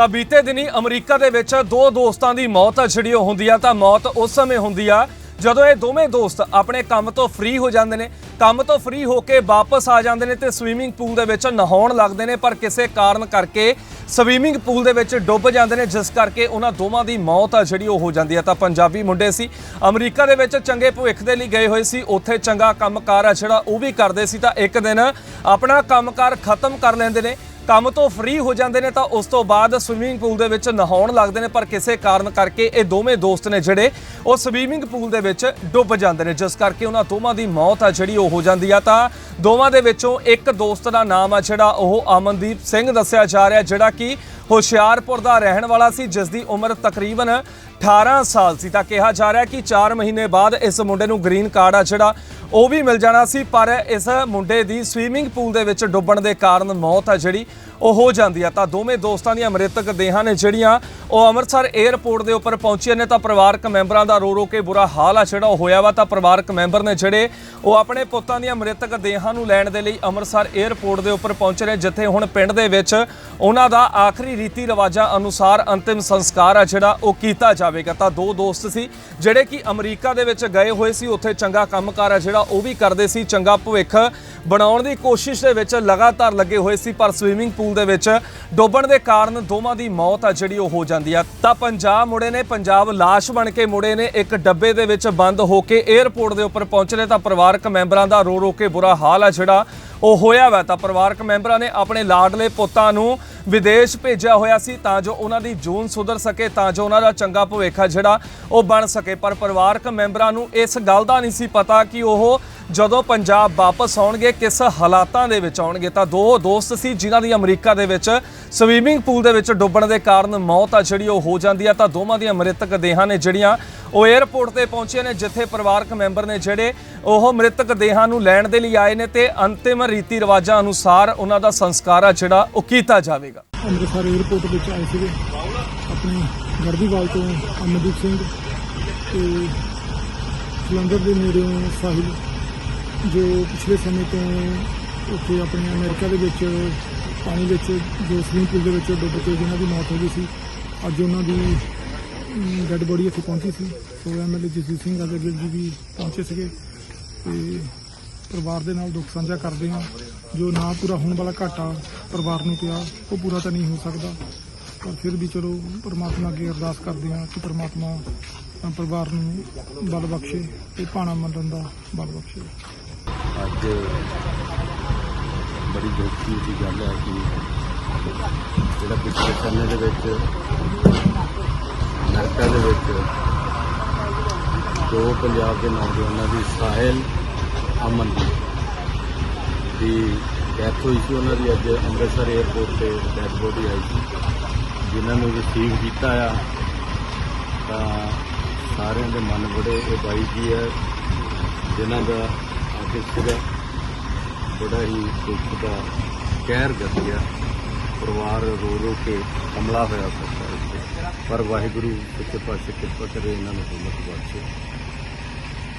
ਤਾਂ ਬੀਤੇ ਦਿਨੀ ਅਮਰੀਕਾ ਦੇ ਵਿੱਚ ਦੋ ਦੋਸਤਾਂ ਦੀ ਮੌਤ ਆ ਜਿਹੜੀ ਉਹ ਹੁੰਦੀ ਆ, ਤਾਂ ਮੌਤ ਉਸ ਸਮੇਂ ਹੁੰਦੀ ਆ ਜਦੋਂ ਇਹ ਦੋਵੇਂ ਦੋਸਤ ਆਪਣੇ ਕੰਮ ਤੋਂ ਫ੍ਰੀ ਹੋ ਜਾਂਦੇ ਨੇ। ਕੰਮ ਤੋਂ ਫ੍ਰੀ ਹੋ ਕੇ ਵਾਪਸ ਆ ਜਾਂਦੇ ਨੇ ਤੇ ਸਵੀਮਿੰਗ ਪੂਲ ਦੇ ਵਿੱਚ ਨਹਾਉਣ ਲੱਗਦੇ ਨੇ, ਪਰ ਕਿਸੇ ਕਾਰਨ ਕਰਕੇ ਸਵੀਮਿੰਗ ਪੂਲ ਦੇ ਵਿੱਚ ਡੁੱਬ ਜਾਂਦੇ ਨੇ, ਜਿਸ ਕਰਕੇ ਉਹਨਾਂ ਦੋਵਾਂ ਦੀ ਮੌਤ ਆ ਜਿਹੜੀ ਉਹ ਹੋ ਜਾਂਦੀ ਆ। ਤਾਂ ਪੰਜਾਬੀ ਮੁੰਡੇ ਸੀ, ਅਮਰੀਕਾ ਦੇ ਵਿੱਚ ਚੰਗੇ ਭਵਿੱਖ ਦੇ ਲਈ ਗਏ ਹੋਏ ਸੀ, ਉੱਥੇ ਚੰਗਾ ਕੰਮਕਾਰ ਆ ਜਿਹੜਾ ਉਹ ਵੀ ਕਰਦੇ ਸੀ। ਤਾਂ ਇੱਕ ਦਿਨ ਆਪਣਾ ਕੰਮਕਾਰ ਖਤਮ ਕਰ ਲੈਂਦੇ ਨੇ ਕੰਮ ਤੋਂ ਫ੍ਰੀ ਹੋ ਜਾਂਦੇ ਨੇ ਤਾਂ ਉਸ ਤੋਂ ਬਾਅਦ ਸਵਿਮਿੰਗ ਪੂਲ ਦੇ ਵਿੱਚ ਨਹਾਉਣ ਲੱਗਦੇ ਨੇ, ਪਰ ਕਿਸੇ ਕਾਰਨ ਕਰਕੇ ਇਹ ਦੋਵੇਂ ਦੋਸਤ ਨੇ ਜਿਹੜੇ ਉਹ ਸਵਿਮਿੰਗ ਪੂਲ ਦੇ ਵਿੱਚ ਡੁੱਬ ਜਾਂਦੇ ਨੇ। ਜਿਸ ਕਰਕੇ ਉਹਨਾਂ ਦੋਵਾਂ ਦੀ ਮੌਤ ਆ ਜਿਹੜੀ ਉਹ ਹੋ ਜਾਂਦੀ ਆ ਤਾਂ ਦੋਵਾਂ ਦੇ ਵਿੱਚੋਂ ਇੱਕ ਦੋਸਤ ਦਾ ਨਾਮ ਆ ਜਿਹੜਾ ਉਹ ਅਮਨਦੀਪ ਸਿੰਘ ਦੱਸਿਆ ਜਾ ਰਿਹਾ, ਜਿਹੜਾ ਕਿ ਹੁਸ਼ਿਆਰਪੁਰ ਦਾ ਰਹਿਣ ਵਾਲਾ ਸੀ, ਜਿਸ ਦੀ ਉਮਰ ਤਕਰੀਬਨ 18 ਸਾਲ ਸੀ। ਤਾਂ ਕਿਹਾ ਜਾ ਰਿਹਾ ਕਿ 4 ਮਹੀਨੇ ਬਾਅਦ ਇਸ ਮੁੰਡੇ ਨੂੰ ਗ੍ਰੀਨ ਕਾਰਡ ਆ ਜਿਹੜਾ ਉਹ ਵੀ ਮਿਲ ਜਾਣਾ ਸੀ, ਪਰ ਇਸ ਮੁੰਡੇ ਦੀ ਸਵੀਮਿੰਗ ਪੂਲ ਦੇ ਵਿੱਚ ਡੁੱਬਣ ਦੇ ਕਾਰਨ ਮੌਤ ਆ ਜਿਹੜੀ ਉਹ ਹੋ ਜਾਂਦੀ ਆ ਤਾਂ ਦੋਵੇਂ ਦੋਸਤਾਂ ਦੀਆਂ ਮ੍ਰਿਤਕ ਦੇਹਾਂ ਨੇ ਜਿਹੜੀਆਂ ਉਹ ਅੰਮ੍ਰਿਤਸਰ 에ਅਰਪੋਰਟ ਦੇ ਉੱਪਰ ਪਹੁੰਚੀਆਂ ਨੇ। ਤਾਂ ਪਰਿਵਾਰਕ ਮੈਂਬਰਾਂ ਦਾ ਰੋ ਰੋ ਕੇ ਬੁਰਾ ਹਾਲ ਆ ਜਿਹੜਾ ਉਹ ਹੋਇਆ ਵਾ। ਤਾਂ ਪਰਿਵਾਰਕ ਮੈਂਬਰ ਨੇ ਜਿਹੜੇ ਉਹ ਆਪਣੇ ਪੁੱਤਾਂ ਦੀਆਂ ਮ੍ਰਿਤਕ ਦੇਹਾਂ ਨੂੰ ਲੈਣ ਦੇ ਲਈ ਅੰਮ੍ਰਿਤਸਰ 에ਅਰਪੋਰਟ ਦੇ ਉੱਪਰ ਪਹੁੰਚੇ ਨੇ, ਜਿੱਥੇ ਹੁਣ ਪਿੰਡ ਦੇ ਵਿੱਚ ਉਹਨਾਂ ਦਾ ਆਖਰੀ ਰੀਤੀ ਰਿਵਾਜਾਂ ਅਨੁਸਾਰ ਅੰਤਿਮ ਸੰਸਕਾਰ ਆ ਜਿਹੜਾ ਉਹ ਕੀਤਾ ਜਾਵੇਗਾ। ਤਾਂ ਦੋ ਦੋਸਤ ਸੀ, ਜਿਹੜੇ ਕਿ ਅਮਰੀਕਾ ਦੇ ਵਿੱਚ ਗਏ ਹੋਏ ਸੀ। ਉੱਥੇ ਚੰਗਾ ਕੰਮਕਾਰ ਆ ਜਿਹੜਾ ਉਹ ਵੀ ਕਰਦੇ ਸੀ। ਚੰਗਾ ਭਵਿੱਖ ਬਣਾਉਣ ਦੀ ਕੋਸ਼ਿਸ਼ ਦੇ ਵਿੱਚ ਲਗਾਤਾਰ ਲੱਗੇ ਹੋਏ ਸੀ, ਪਰ ਸਵੀਮਿੰਗ ਪੂਲ ਦੇ ਵਿੱਚ ਡੁੱਬਣ ਦੇ ਕਾਰਨ ਦੋਵਾਂ ਦੀ ਮੌਤ ਆ ਜਿਹੜੀ ਉਹ ਹੋ ਜਾਂਦੀ ਆ। ਤਾਂ ਪੰਜਾਬ ਮੁੜੇ ਨੇ, ਪੰਜਾਬ ਲਾਸ਼ ਬਣ ਕੇ ਮੁੜੇ ਨੇ, ਇੱਕ ਡੱਬੇ ਦੇ ਵਿੱਚ ਬੰਦ ਹੋ ਕੇ 에ਅਰਪੋਰਟ ਦੇ ਉੱਪਰ ਪਹੁੰਚੇ ਨੇ। ਤਾਂ ਪਰਿਵਾਰਕ ਮੈਂਬਰਾਂ ਦਾ ਰੋ ਰੋ ਕੇ ਬੁਰਾ ਹਾਲ ਆ ਜਿਹੜਾ ਉਹ ਹੋਇਆ ਵਾ। ਤਾਂ ਪਰਿਵਾਰਕ ਮੈਂਬਰਾਂ ਨੇ ਆਪਣੇ ਲਾਡਲੇ ਪੁੱਤਾਂ ਨੂੰ ਵਿਦੇਸ਼ ਭੇਜਿਆ ਹੋਇਆ ਸੀ ਤਾਂ ਜੋ ਉਹਨਾਂ ਦੀ ਜੂਨ ਸੁਧਰ ਸਕੇ, ਤਾਂ ਜੋ ਉਹਨਾਂ ਦਾ ਚੰਗਾ ਭਵਿੱਖ ਆ ਜਿਹੜਾ ਉਹ ਬਣ ਸਕੇ। ਪਰ ਪਰਿਵਾਰਕ ਮੈਂਬਰਾਂ ਨੂੰ ਇਸ ਗੱਲ ਦਾ ਨਹੀਂ ਸੀ ਪਤਾ ਕਿ ਉਹ ਜਦੋਂ ਪੰਜਾਬ ਵਾਪਸ ਆਉਣਗੇ, ਕਿਸ ਹਾਲਾਤਾਂ ਦੇ ਵਿੱਚ ਆਉਣਗੇ? ਤਾਂ ਦੋ ਦੋਸਤ ਸੀ ਜਿਨ੍ਹਾਂ ਦੀ ਅਮਰੀਕਾ ਦੇ ਵਿੱਚ ਸਵੀਮਿੰਗ ਪੂਲ ਦੇ ਵਿੱਚ ਡੁੱਬਣ ਦੇ ਕਾਰਨ ਮੌਤ ਆ ਜਿਹੜੀ ਉਹ ਹੋ ਜਾਂਦੀ ਆ। ਤਾਂ ਦੋਵਾਂ ਦੀਆਂ ਮ੍ਰਿਤਕ ਦੇਹਾਂ ਨੇ ਜਿਹੜੀਆਂ ਉਹ 에ਅਰਪੋਰਟ ਤੇ ਪਹੁੰਚੇ ਨੇ, ਜਿੱਥੇ ਪਰਿਵਾਰਕ ਮੈਂਬਰ ਨੇ ਜਿਹੜੇ ਉਹ ਮ੍ਰਿਤਕ ਦੇਹਾਂ ਨੂੰ ਲੈਣ ਦੇ ਲਈ ਆਏ ਨੇ ਤੇ ਅੰਤਿਮ ਰੀਤੀ ਰਿਵਾਜਾਂ ਅਨੁਸਾਰ ਉਹਨਾਂ ਦਾ ਸੰਸਕਾਰ ਆ ਜਿਹੜਾ ਉਹ ਕੀਤਾ ਜਾਵੇਗਾ। ਅੰਮ੍ਰਿਤਸਰ 에ਅਰਪੋਰਟ ਵਿੱਚ ਆਏ ਸੀਗੇ। ਆਪਣੀ ਗੜਦੀਵਾਲ ਤੋਂ ਅਮਨਦੀਪ ਸਿੰਘ ਤੇ ਜਲੰਧਰ ਦੇ ਨੇੜਿਓਂ ਸਾਹਿਲ ਜੋ ਪਿਛਲੇ ਸਮੇਂ ਤੋਂ ਉੱਥੇ ਆਪਣੇ ਅਮਰੀਕਾ ਦੇ ਵਿੱਚ, ਪਾਣੀ ਵਿੱਚ, ਜੋ ਸਵਿਮਿੰਗ ਪੂਲ ਦੇ ਵਿੱਚ ਡੁੱਬ ਕੇ ਜਿਨ੍ਹਾਂ ਦੀ ਮੌਤ ਹੋ ਗਈ ਸੀ, ਅੱਜ ਉਹਨਾਂ ਦੀ ਡੈੱਡ ਬੋਡੀ ਇੱਥੇ ਪਹੁੰਚੀ ਸੀ। ਸੋ ਐਮਐਲਏ ਜਸਜੀਤ ਸਿੰਘ ਅਗਰ ਜੀ ਵੀ ਪਹੁੰਚੇ ਸੀਗੇ ਤੇ ਪਰਿਵਾਰ ਦੇ ਨਾਲ ਦੁੱਖ ਸਾਂਝਾ ਕਰਦੇ ਹਾਂ। ਜੋ ਨਾ ਪੂਰਾ ਹੋਣ ਵਾਲਾ ਘਾਟਾ ਪਰਿਵਾਰ ਨੂੰ ਪਿਆ, ਉਹ ਪੂਰਾ ਤਾਂ ਨਹੀਂ ਹੋ ਸਕਦਾ। ਪਰ ਫਿਰ ਵੀ ਚਲੋ, ਪਰਮਾਤਮਾ ਅੱਗੇ ਅਰਦਾਸ ਕਰਦੇ ਹਾਂ ਕਿ ਪਰਮਾਤਮਾ ਪਰਿਵਾਰ ਨੂੰ ਬਲ ਬਖਸ਼ੇ ਤੇ ਭਾਣਾ ਮੰਨਣ ਦਾ ਬਲ ਬਖਸ਼ੇ। ਅੱਜ ਬੜੀ ਦੁਖੀ ਦੀ ਗੱਲ ਹੈ ਕਿ ਜਿਹੜਾ ਪਿਛਲੇ ਸਮੇਂ ਦੇ ਵਿੱਚ ਅਮਰੀਕਾ ਦੇ ਵਿੱਚ ਦੋ ਪੰਜਾਬ ਦੇ ਨੌਜਵਾਨਾਂ ਦੀ ਸਾਹਿਲ ਅਮਨਦੀਪ ਦੀ ਡੈਥ ਹੋਈ ਸੀ। ਉਹਨਾਂ ਦੀ ਅੱਜ ਅੰਮ੍ਰਿਤਸਰ 에ਅਰਪੋਰਟ ਤੇ ਡੈਡ ਬੋਡੀ ਆਈ ਸੀ। ਜਿਨ੍ਹਾਂ ਨੂੰ ਰਿਸੀਵ ਕੀਤਾ ਆ, ਤਾਂ ਸਾਰਿਆਂ ਦੇ ਮਨ ਬੜੇ ਇਹ ਬਾਈ ਜੀ ਹੈ। ਜਿਨ੍ਹਾਂ ਦਾ ਆਰਟਿਸਟ ਸੀਗਾ ਬੜਾ ਹੀ ਦੁੱਖ ਦਾ ਕਹਿਰ ਗੱਤਿਆ ਪਰਿਵਾਰ ਰੋ ਰੋ ਕੇ ਹਮਲਾ ਹੋਇਆ ਸਰਕਾਰ ਪਰ ਵਾਹਿਗੁਰੂ ਸੱਚੇ ਪਾਸੇ ਕਿਰਪਾ ਕਰੇ ਇਹਨਾਂ ਨੂੰ ਹਿੰਮਤ ਬਖਸ਼ੇ।